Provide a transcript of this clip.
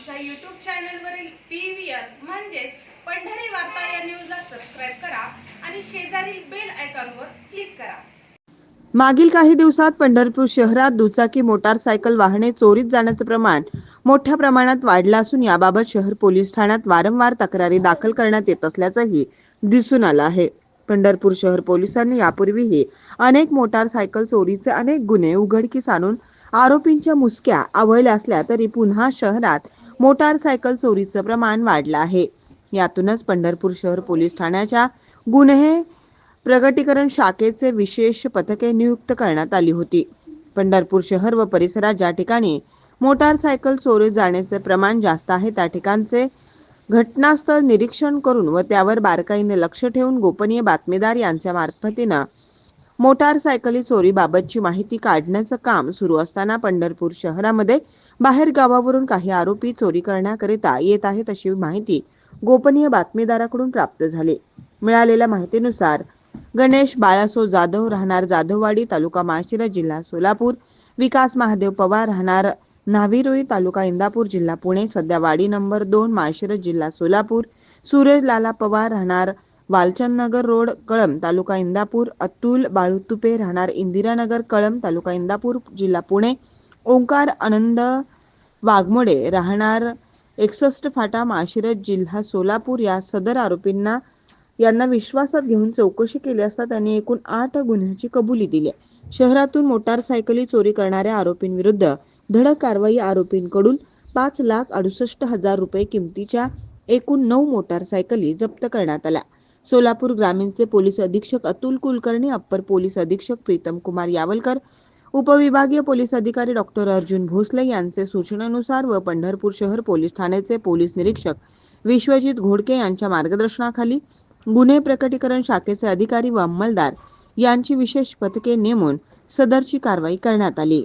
आमच्या यूट्यूब चॅनलवरील P V R म्हणजेच पंढरी वार्ता या न्यूजला सबस्क्राईब करा आणि शेजारील बेल आयकॉनवर क्लिक करा. मागील काही दिवसात पंढरपूर शहरात दुचाकी मोटारसायकल वाहने चोरीत जाण्याचं प्रमाण मोठ्या प्रमाणात वाढलं असून याबाबत शहर पोलीस ठाण्यात वारंवार तक्रारी दाखल करण्यात येत असल्याचंही दिसून आलं आहे. पंढरपूर शहर पोलिसांनी यापूर्वीही अनेक मोटारसायकल चोरीचे अनेक गुन्हे उघडकीस आणून आरोपींच्या मुसक्या आवळल्या असल्या तरी पुन्हा शहरात मोटारसायकल चोरीचं प्रमाण वाढलं आहे. यातूनच पंढरपूर शहर पोलीस ठाण्याच्या गुन्हे प्रगटीकरण शाखेचे विशेष पथके नियुक्त करण्यात आली होती. पंढरपूर शहर व परिसरात ज्या ठिकाणी मोटारसायकल चोरीत जाण्याचे प्रमाण जास्त आहे त्या ठिकाणचे घटनास्थळ निरीक्षण करून व त्यावर बारकाईने लक्ष ठेवून गोपनीय बातमीदार यांच्या मार्फतीनं मोटारसायकली चोरीबाबतची माहिती काढण्याचं काम सुरू असताना पंढरपूर शहरामध्ये बाहेर गावावरून काही आरोपी चोरी करण्याकरिता येत आहेत अशी माहिती गोपनीय बातमीदाराकडून प्राप्त झाली. मिळालेल्या माहितीनुसार गणेश बाळासो जाधव राहणार जाधववाडी तालुका माळशिरस जिल्हा सोलापूर विकास महादेव पवार राहणार न्हावीरोई तालुका इंदापूर जिल्हा पुणे सध्या वाडी नंबर दोन माळशिरस जिल्हा सोलापूर सुरेश लाला पवार राहणार वालचंदनगर रोड कळम तालुका इंदापूर अतुल बाळुतुपे राहणार इंदिरानगर कळम तालुका इंदापूर जिल्हा पुणे. ओंकार आनंद वाघमोडे राहणार एकसष्ट फाटा माशिरत जिल्हा सोलापूर. या सदर आरोपींना यांना विश्वासात घेऊन चौकशी केली असता त्यांनी एकूण आठ गुन्ह्याची कबुली दिली शहरातून मोटारसायकली चोरी करणाऱ्या आरोपींविरुद्ध धडक कारवाई आरोपींकडून पाच लाख अडुसष्ट हजार रुपये किमतीच्या एकूण नऊ मोटारसायकली जप्त करण्यात आल्या. सोलापूर ग्रामीणचे पोलीस अधीक्षक अतुल कुलकर्णी अप्पर पोलीस अधीक्षक प्रीतम कुमार यावलकर उपविभागीय पोलीस अधिकारी डॉक्टर अर्जुन भोसले यांचे सूचनेनुसार व पंढरपूर शहर पोलीस ठाण्याचे पोलीस निरीक्षक विश्वजित घोडके यांच्या मार्गदर्शनाखाली गुन्हे प्रकटीकरण शाखेचे अधिकारी व अंमलदार यांची विशेष पथके नेमून सदरची कारवाई करण्यात आली.